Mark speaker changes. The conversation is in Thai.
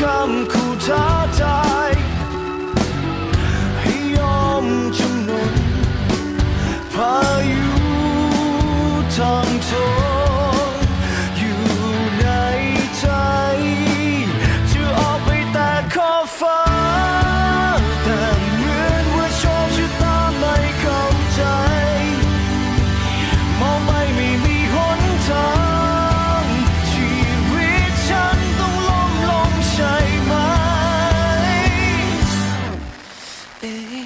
Speaker 1: คำคู่ท้าทายให้ยอมจำนนพายุทางทง baby.